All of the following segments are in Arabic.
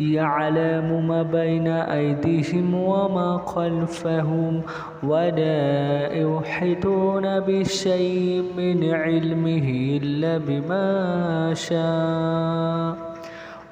يعلم ما بين أيديهم وما خلفهم ولا يحيطون بشيء من علمه إلا بما شاء.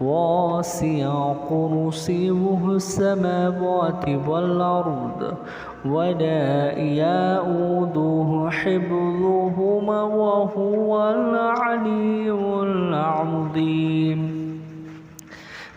واسع كرسيه السماوات والأرض ولا يؤوده حفظهما وهو العلي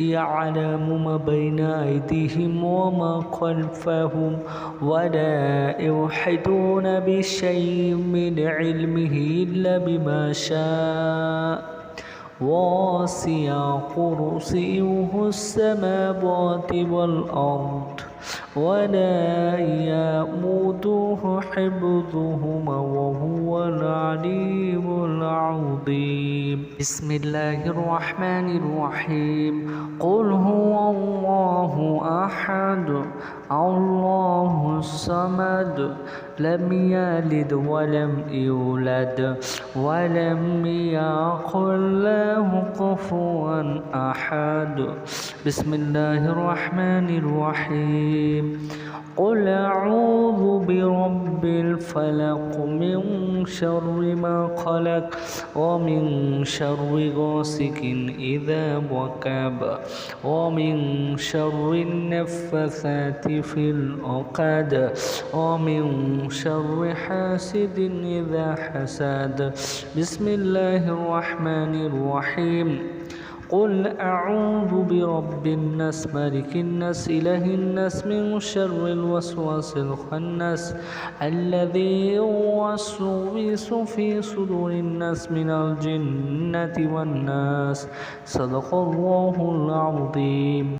يعلم ما بين أيديهم وما خلفهم ولا يوحدون بشيء من علمه إلا بما شاء. واسع كرسيه السماوات والأرض. ولا يأموده حفظهما وهو العليم العظيم. بسم الله الرحمن الرحيم. قل هو الله أحد الله الصمد لم يلد ولم يولد ولم يقل له كفوا أحد. بسم الله الرحمن الرحيم. قل أعوذ برب الفلق من شر ما خلق ومن شر غاسق إذا وكب ومن شر النفثات في العقد ومن شر حاسد إذا حسد بسم الله الرحمن الرحيم قل أعوذ برب الناس ملك الناس إله الناس من شر الوسواس الخناس الذي يوسوس في صدور الناس من الجنة والناس صدق الله العظيم